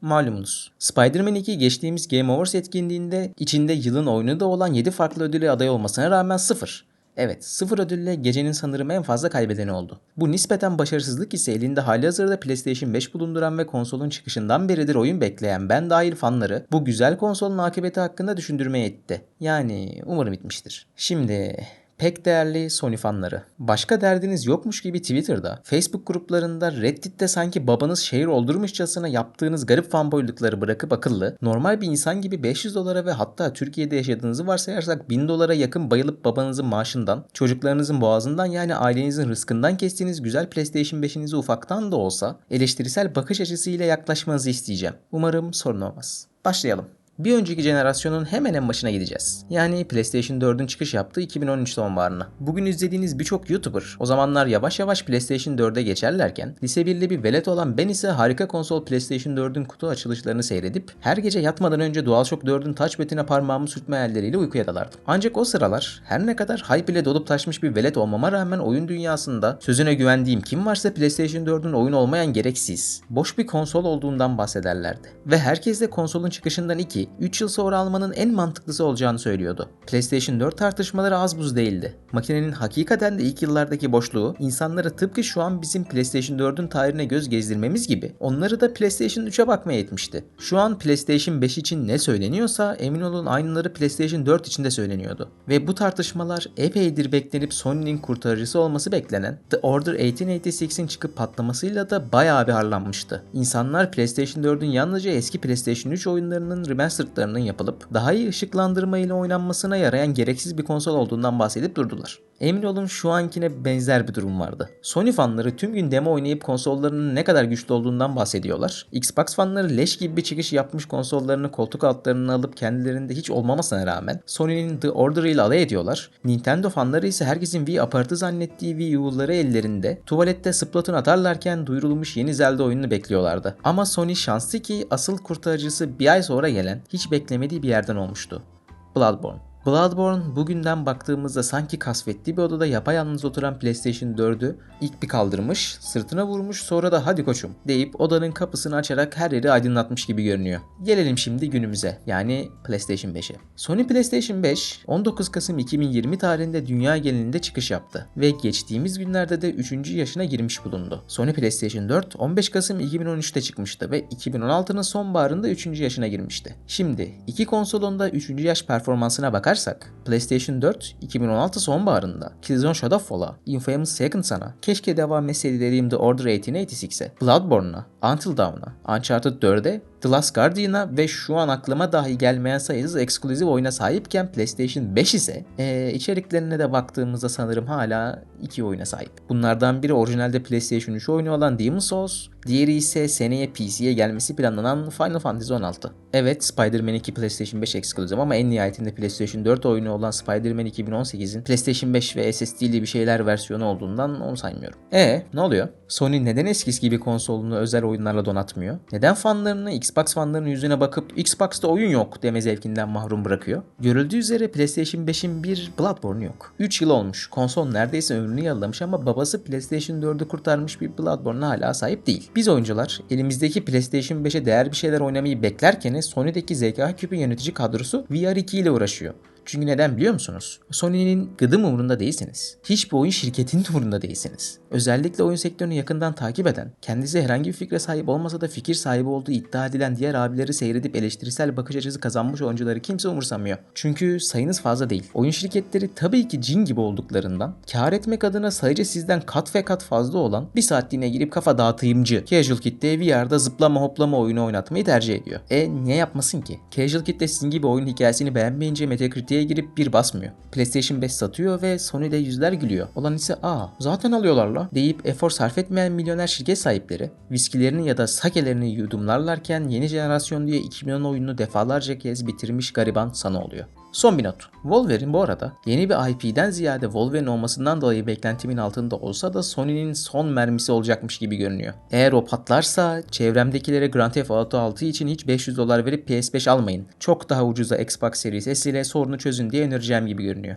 Malumunuz. Spider-Man 2 geçtiğimiz Game Awards etkinliğinde içinde yılın oyunu da olan 7 farklı ödüle aday olmasına rağmen 0. Evet, sıfır ödülle gecenin sanırım en fazla kaybedeni oldu. Bu nispeten başarısızlık ise elinde halihazırda PlayStation 5 bulunduran ve konsolun çıkışından beridir oyun bekleyen ben dahil fanları bu güzel konsolun akıbeti hakkında düşündürmeye itti. Yani umarım bitmiştir. Şimdi Pek değerli Sony fanları. Başka derdiniz yokmuş gibi Twitter'da, Facebook gruplarında, Reddit'te sanki babanız şehir oldurmuşçasına yaptığınız garip fanboylukları bırakıp akıllı, normal bir insan gibi 500 dolara ve hatta Türkiye'de yaşadığınızı varsayarsak 1000 dolara yakın bayılıp babanızın maaşından, çocuklarınızın boğazından yani ailenizin rızkından kestiğiniz güzel PlayStation 5'inizi ufaktan da olsa eleştirisel bakış açısıyla yaklaşmanızı isteyeceğim. Umarım sorun olmaz. Başlayalım bir önceki jenerasyonun hemen en başına gideceğiz. Yani PlayStation 4'ün çıkış yaptığı 2013 sonbaharına. Bugün izlediğiniz birçok YouTuber o zamanlar yavaş yavaş PlayStation 4'e geçerlerken lise 1'li bir velet olan ben ise harika konsol PlayStation 4'ün kutu açılışlarını seyredip her gece yatmadan önce DualShock 4'ün touchpad'ine parmağımı sürtme hayalleriyle uykuya dalardım. Ancak o sıralar her ne kadar hype ile dolup taşmış bir velet olmama rağmen oyun dünyasında sözüne güvendiğim kim varsa PlayStation 4'ün oyun olmayan gereksiz, boş bir konsol olduğundan bahsederlerdi. Ve herkes de konsolun çıkışından 2, 3 yıl sonra almanın en mantıklısı olacağını söylüyordu. PlayStation 4 tartışmaları az buz değildi. Makinenin hakikaten de ilk yıllardaki boşluğu insanları tıpkı şu an bizim PlayStation 4'ün tarihine göz gezdirmemiz gibi onları da PlayStation 3'e bakmaya etmişti. Şu an PlayStation 5 için ne söyleniyorsa emin olun aynıları PlayStation 4 için de söyleniyordu. Ve bu tartışmalar epeydir beklenip Sony'nin kurtarıcısı olması beklenen The Order 1886'in çıkıp patlamasıyla da bayağı bir harlanmıştı. İnsanlar PlayStation 4'ün yalnızca eski PlayStation 3 oyunlarının remastered sırtlarının yapılıp daha iyi ışıklandırma ile oynanmasına yarayan gereksiz bir konsol olduğundan bahsedip durdular. Emin olun şu ankine benzer bir durum vardı. Sony fanları tüm gün demo oynayıp konsollarının ne kadar güçlü olduğundan bahsediyorlar. Xbox fanları leş gibi bir çıkış yapmış konsollarını koltuk altlarına alıp kendilerinde hiç olmamasına rağmen Sony'nin The Order ile alay ediyorlar. Nintendo fanları ise herkesin Wii apartı zannettiği Wii U'ları ellerinde tuvalette Splatoon atarlarken duyurulmuş yeni Zelda oyununu bekliyorlardı. Ama Sony şanslı ki asıl kurtarıcısı bir ay sonra gelen hiç beklemediği bir yerden olmuştu. Bloodborne. Bloodborne bugünden baktığımızda sanki kasvetli bir odada yapayalnız oturan PlayStation 4'ü ilk bir kaldırmış, sırtına vurmuş sonra da hadi koçum deyip odanın kapısını açarak her yeri aydınlatmış gibi görünüyor. Gelelim şimdi günümüze yani PlayStation 5'e. Sony PlayStation 5 19 Kasım 2020 tarihinde dünya genelinde çıkış yaptı ve geçtiğimiz günlerde de 3. yaşına girmiş bulundu. Sony PlayStation 4 15 Kasım 2013'te çıkmıştı ve 2016'nın sonbaharında 3. yaşına girmişti. Şimdi iki konsolun da 3. yaş performansına bakar bakarsak PlayStation 4 2016 sonbaharında Killzone Shadowfall'a, Infamous Second Son'a, keşke devam etseydi dediğim The Order 1886'e, Bloodborne'a, Until Dawn'a, Uncharted 4'e The Last Guardian'a ve şu an aklıma dahi gelmeyen sayısız eksklusif oyuna sahipken PlayStation 5 ise ee, içeriklerine de baktığımızda sanırım hala iki oyuna sahip. Bunlardan biri orijinalde PlayStation 3 oyunu olan Demon's Souls, diğeri ise seneye PC'ye gelmesi planlanan Final Fantasy 16. Evet Spider-Man 2 PlayStation 5 eksklusif ama en nihayetinde PlayStation 4 oyunu olan Spider-Man 2018'in PlayStation 5 ve SSD'li bir şeyler versiyonu olduğundan onu saymıyorum. E ne oluyor? Sony neden eskisi gibi konsolunu özel oyunlarla donatmıyor? Neden fanlarını Xbox fanlarının yüzüne bakıp Xbox'ta oyun yok deme zevkinden mahrum bırakıyor? Görüldüğü üzere PlayStation 5'in bir Bloodborne yok. 3 yıl olmuş. Konsol neredeyse ömrünü yalamış ama babası PlayStation 4'ü kurtarmış bir Bloodborne'a hala sahip değil. Biz oyuncular elimizdeki PlayStation 5'e değer bir şeyler oynamayı beklerken Sony'deki zeka küpü yönetici kadrosu VR2 ile uğraşıyor. Çünkü neden biliyor musunuz? Sony'nin gıdım umurunda değilsiniz. Hiçbir oyun şirketinin umurunda değilsiniz. Özellikle oyun sektörünü yakından takip eden, kendisi herhangi bir fikre sahip olmasa da fikir sahibi olduğu iddia edilen diğer abileri seyredip eleştirisel bakış açısı kazanmış oyuncuları kimse umursamıyor. Çünkü sayınız fazla değil. Oyun şirketleri tabii ki cin gibi olduklarından kar etmek adına sadece sizden kat ve kat fazla olan bir saatliğine girip kafa dağıtıyımcı casual kitle VR'da zıplama hoplama oyunu oynatmayı tercih ediyor. E ne yapmasın ki? Casual kitle sizin gibi oyun hikayesini beğenmeyince Metacritic'e listeye girip bir basmıyor. PlayStation 5 satıyor ve Sony'de yüzler gülüyor. Olan ise aa zaten alıyorlar la deyip efor sarf etmeyen milyoner şirket sahipleri viskilerini ya da sakelerini yudumlarlarken yeni jenerasyon diye 2010 oyununu defalarca kez bitirmiş gariban sana oluyor. Son bir not. Wolverine bu arada yeni bir IP'den ziyade Wolverine olmasından dolayı beklentimin altında olsa da Sony'nin son mermisi olacakmış gibi görünüyor. Eğer o patlarsa çevremdekilere Grand Theft Auto 6 için hiç 500 dolar verip PS5 almayın. Çok daha ucuza Xbox Series S ile sorunu çözün diye önereceğim gibi görünüyor.